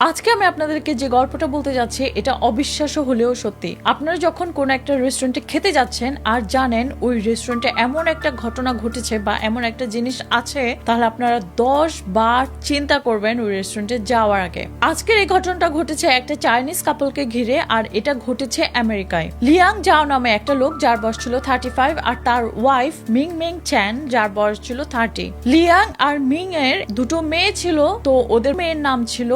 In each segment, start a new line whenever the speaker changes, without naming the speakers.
আজকে আমি আপনাদেরকে যে গল্পটা বলতে যাচ্ছি, এটা অবিশ্বাস্য হলেও সত্যি। আপনারা যখন কোনো একটা রেস্টুরেন্টে খেতে যাচ্ছেন আর জানেন ওই রেস্টুরেন্টে এমন একটা ঘটনা ঘটেছে বা এমন একটা জিনিস আছে, তাহলে আপনারা দশ বার চিন্তা করবেন ওই রেস্টুরেন্টে যাওয়ার আগে। আজকের এই ঘটনাটা ঘটেছে একটা চাইনিজ কাপলকে ঘিরে আর এটা ঘটেছে আমেরিকায়। লিয়াং জাও নামে একটা লোক যার বয়স ছিল থার্টি ফাইভ আর তার ওয়াইফ মিং মিং চ্যান যার বয়স ছিল থার্টি লিয়াং আর মিং এর দুটো মেয়ে ছিল, তো ওদের মেয়ের নাম ছিল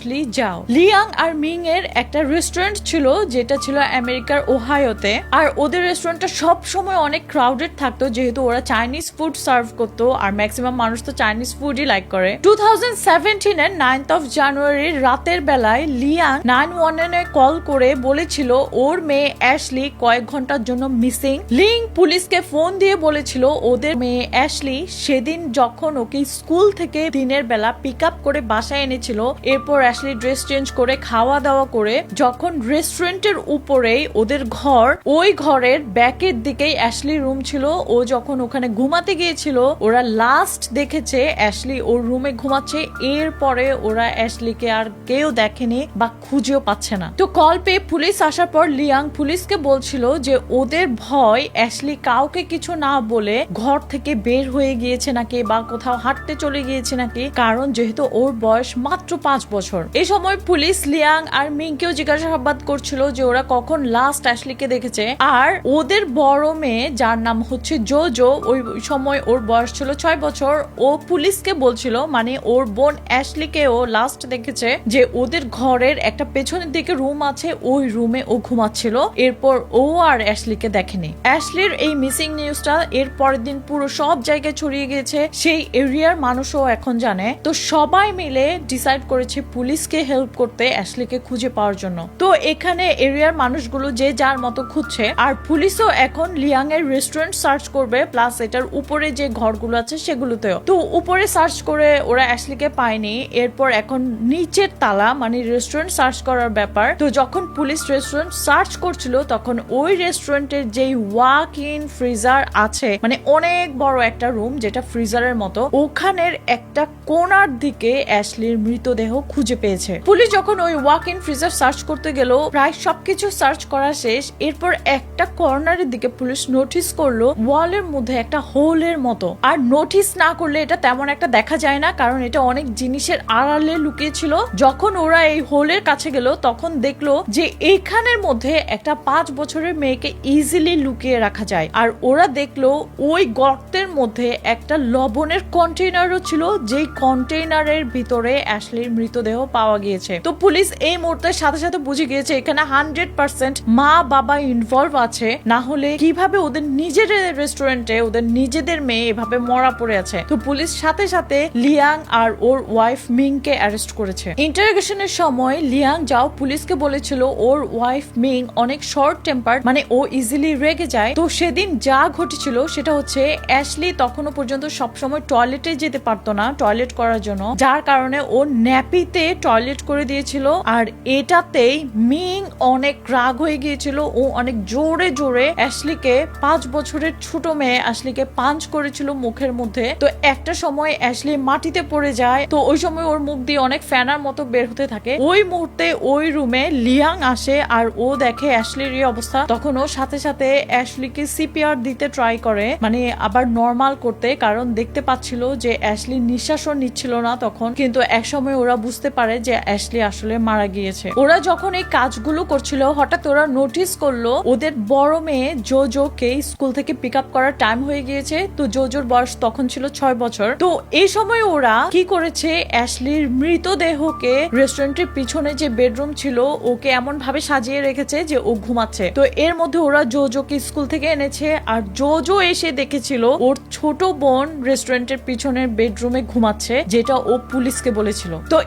অ্যাশলি জাও লিয়াং আর মিং এর একটা রেস্টুরেন্ট ছিল, যেটা ছিল আমেরিকার ওহায়োতে আর ওদের রেস্টুরেন্টটা সব সময় অনেক ক্রাউডেড থাকতো, যেহেতু ওরা চাইনিজ ফুড সার্ভ করতো, আর ম্যাক্সিমাম মানুষ তো চাইনিজ ফুডই লাইক করে। টু থাউজেন্ড সেভেন্টিনের নাইনথ অফ জানুয়ারির রাতের বেলায় লিয়াং নাইন ওয়ানে কল করে বলেছিল, ওর মেয়ে অ্যাশলি কয়েক ঘণ্টার জন্য মিসিং লিং পুলিশকে ফোন দিয়ে বলেছিল, ওদের মেয়ে অ্যাশলি সেদিন যখন ওকে স্কুল থেকে দিনের বেলা পিক আপ করে বাসায় এনেছিল, এরপর অ্যাশলি ড্রেস চেঞ্জ করে, খাওয়া দাওয়া করে যখন রেস্টুরেন্টের উপরেই ওদের ঘর, ওই ঘরের ব্যাকের দিকেই অ্যাশলি রুম ছিল। ও যখন ওখানে ঘুমাতে গিয়েছিল, ওরা লাস্ট দেখেছে অ্যাশলি ওর রুমে ঘুমাচ্ছে। এরপরে ওরা অ্যাশলিকে আর কেউ দেখেনি বা খুঁজেও পাচ্ছে না। তো কল পেয়ে পুলিশ আসার পর লিয়াং পুলিশকে বলছিল যে ওদের ভয় অ্যাশলি কাউকে কিছু না বলে ঘর থেকে বের হয়ে গিয়েছে নাকি বা কোথাও হাঁটতে চলে গিয়েছে নাকি। কারণ যেহেতু ওর বয়স মাত্র পাঁচ বছর। এই সময় পুলিশ লিয়াং আর মিংকেও জিজ্ঞাসাবাদ করছিল যে ওরা কখন লাস্ট অ্যাশলিকে দেখেছে। আর ওদের বড় মেয়ে, যার নাম হচ্ছে জোজো, ওই সময় ওর বয়স ছিল ছয় বছর, ও পুলিশকে বলছিল মানে ওর বোন অ্যাশলিকে ও লাস্ট দেখেছে যে ওদের ঘরের একটা পেছনের দিকে রুম আছে, ওই রুমে ও ঘুমাচ্ছিল। এরপর ও আর অ্যাশলিকে দেখেনি। অ্যাশলির এই মিসিং নিউজটা এর পরের দিন পুরো সব জায়গায় ছড়িয়ে গিয়েছে। সেই এরিয়ার মানুষও এখন জানে। তো সবাই মিলে ডিসাইড করেছে পুলিশকে হেল্প করতে অ্যাশলিকে খুঁজে পাওয়ার জন্য। তো এখানে এরিয়ার মানুষগুলো যে যার মতো খুঁজছে, আর পুলিশও এখন লিয়াং এর রেস্টুরেন্ট সার্চ করবে প্লাস এটার উপরে যে ঘরগুলো আছে সেগুলোতেও। তো উপরে সার্চ করে ওরা অ্যাশলিকে পায়নি, এরপর এখন নিচের তালা মানে রেস্টুরেন্ট সার্চ করার ব্যাপার। তো যখন পুলিশ রেস্টুরেন্ট সার্চ করছিল, তখন ওই রেস্টুরেন্টের যেই ওয়াক ইন ফ্রিজার আছে মানে অনেক বড় একটা রুম যেটা ফ্রিজারের মতো, ওখানের একটা কোনার দিকে অ্যাশলির মৃতদেহ খুঁজে পেয়েছে। পুলিশ যখন ওই ওয়াক ইন ফ্রিজার সার্চ করতে গেল, প্রায় সবকিছু সার্চ করা শেষ, এরপর একটা কর্নারের দিকে পুলিশ নোটিস করল ওয়ালের মধ্যে একটা হোলের মতো। আর নোটিস না করলে এটা তেমন একটা দেখা যায় না, কারণ এটা অনেক জিনিসের আড়ালে লুকিয়ে ছিল। যখন ওরা এই হোলের কাছে গেল, তখন দেখল যে এইখানের মধ্যে একটা পাঁচ বছরের মেয়েকে ইজিলি লুকিয়ে রাখা যায়। আর ওরা দেখল ওই গর্তের মধ্যে একটা লবণের কন্টেইনারও ছিল, যেই কন্টেইনারের ভিতরে অ্যাশলির মৃতদেহ পাওয়া গিয়েছে। তো পুলিশ এই মুহূর্তের সাথে সাথে বুঝে গিয়েছে, এখানে হান্ড্রেড পার্সেন্ট মা, বাবা ইনভলভ আছে। না হলে কীভাবে ওদের নিজেদের রেস্টুরেন্টে ওদের নিজেদের মেয়ে এভাবে মরা পড়ে আছে? তো পুলিশ সাথে সাথে লিয়াং আর ওর ওয়াইফ মিং কে অ্যারেস্ট করেছে। ইন্টারোগেশনের সময় লিয়াং যাও পুলিশকে বলেছিল, ওর ওয়াইফ মিং অনেক শর্ট টেম্পার মানে ও ইজিলি রেগে যায়। তো সেদিন যা ঘটেছিল সেটা হচ্ছে অ্যাশলি তখনও পর্যন্ত সবসময় টয়লেটে যেতে পারতো না টয়লেট করার জন্য। যার কারণে ও ন্যাপিতে টয়লেট করে দিয়েছিল। আর এটাতেই মিং অনেক রাগ হয়ে গিয়েছিল। ও অনেক জোরে জোরে অ্যাশলিকে পাঁচ বছরের ছোট মেয়ে অ্যাশলিকে পাঞ্চ করেছিল মুখের মধ্যে। তো একটা সময় অ্যাশলি মাটিতে পড়ে যায়। তো ওই সময় ওর মুখ দিয়ে অনেক ফ্যানার মতো বের হতে থাকে। ওই মুহূর্তে ওই রুমে লিয়াং আসে আর ও দেখে অ্যাশলির এই অবস্থা। তখন ও সাথে সাথে অ্যাশলিকে সিপিআর দিতে ট্রাই করে। মানে আবার নর্মাল করতে। কারণ দেখতে পাচ্ছিল যে অ্যাশলি নিঃশ্বাসও নিচ্ছিল না তখন। কিন্তু এক সময় ওরা বুঝতে পারে যে অ্যাশলি আসলে মারা গিয়েছে। ওরা যখন এই কাজগুলো করছিল, হঠাৎ ওরা নোটিস করল, ওদের বড় মেয়ে জোজোকে স্কুল থেকে পিক আপ করার টাইম হয়ে গিয়েছে। তো জোজোর বয়স তখন ছিল ছয় বছর। তো এই সময় ওরা কি করেছে? অ্যাশলির মৃতদেহকে রেস্টুরেন্টের পিছনে যে বেডরুম ছিল, ওকে এমন ভাবে সাজিয়ে রেখেছে যে ও ঘুমাচ্ছে। তো এর মধ্যে ওরা জোজোকে স্কুল থেকে এনেছে আর জোজো এসে দেখেছিল ওর ছোট বোন রেস্টুরেন্টের পিছনের বেডরুমে ঘুমাচ্ছে, যেটা ও পুলিশকে বলেছিল। তো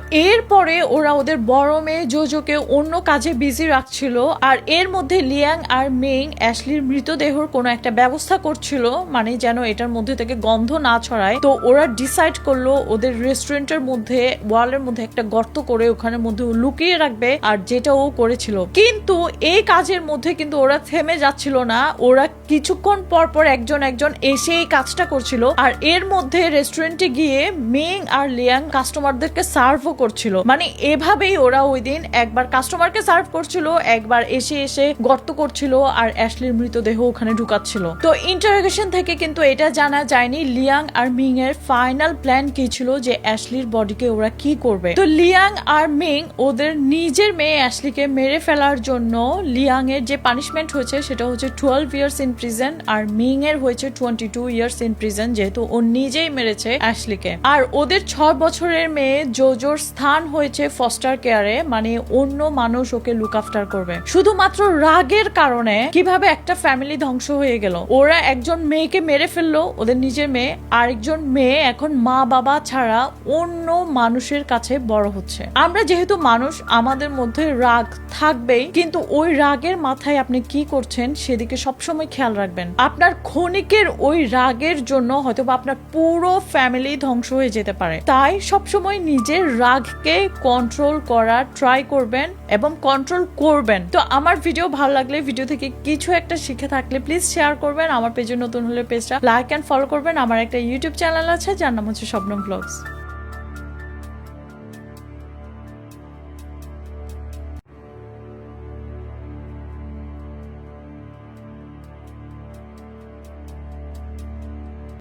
এরপরে ওরা ওদের বড় মেয়ে জোজোকে অন্য কাজে বিজি রাখছিল, আর এর মধ্যে লিয়াং আর মেং অ্যাশলির মৃতদেহর কোনো একটা ব্যবস্থা করছিল মানে যেন এটার মধ্যে থেকে গন্ধ না ছড়ায়। তো ওরা ডিসাইড করল ওদের রেস্টুরেন্টের মধ্যে, ওয়ালের মধ্যে একটা গর্ত করে ওখানের মধ্যে লুকিয়ে রাখবে, আর যেটা ও করেছিল। কিন্তু এই কাজের মধ্যে কিন্তু ওরা থেমে যাচ্ছিল না, ওরা কিছুক্ষণ পর পর একজন একজন এসে এই কাজটা করছিল, আর এর মধ্যে রেস্টুরেন্টে গিয়ে মেং আর লিয়াং কাস্টমারদেরকে সার্ভও করছিল। ছিল মানে এভাবেই ওরা ওই দিন একবার কাস্টমারকে সার্ভ করছিল, একবার এসে এসে গর্ত করছিল আর অ্যাশলির মৃতদেহ ওখানে ঢুকাচ্ছিল। তো ইন্টারোগেশন থেকে কিন্তু এটা জানা যায়নি লিয়াং আর মিং এর ফাইনাল প্ল্যান কি ছিল যে অ্যাশলির বডিকে ওরা কি করবে। তো লিয়াং আর মিং ওদের নিজের মেয়ে অ্যাশলিকে মেরে ফেলার জন্য লিয়াং এর যে পানিশমেন্ট হয়েছে সেটা হচ্ছে টুয়েলভ ইয়ার্স ইন প্রিজন আর মিং এর হয়েছে twenty two years in prison যেহেতু ও নিজেই মেরেছে অ্যাশলিকে আর ওদের ছয় বছরের মেয়ে জোজোর স্থান হয়েছে ফস্টার কেয়ারে মানে অন্য মানুষ ওকে লুক আফটার করবে। শুধুমাত্র রাগের কারণে কীভাবে একটা ফ্যামিলি ধ্বংস হয়ে গেল। ওরা একজন মেয়েকে মেরে ফেলল, ওদের নিজের মেয়ে, আরেকজন মেয়ে এখন মা বাবা ছাড়া অন্য মানুষের কাছে বড় হচ্ছে। আমরা যেহেতু মানুষ, আমাদের মধ্যে রাগ থাকবেই, কিন্তু ওই রাগের মাথায় আপনি কি করছেন সেদিকে সবসময় খেয়াল রাখবেন। আপনার ক্ষণিকের ওই রাগের জন্য হয়তো আপনার পুরো ফ্যামিলি ধ্বংস হয়ে যেতে পারে। তাই সবসময় নিজের রাগকে কন্ট্রোল করার ট্রাই করবেন এবং কন্ট্রোল করবেন। তো আমার ভিডিও ভালো লাগলে ভিডিও থেকে কিছু একটা শিখে থাকলে প্লিজ শেয়ার করবেন। আমার পেজে নতুন হলে পেজটা লাইক অ্যান্ড ফলো করবেন। আমার একটা ইউটিউব চ্যানেল আছে, যার নাম হচ্ছে স্বপ্ন ব্লগস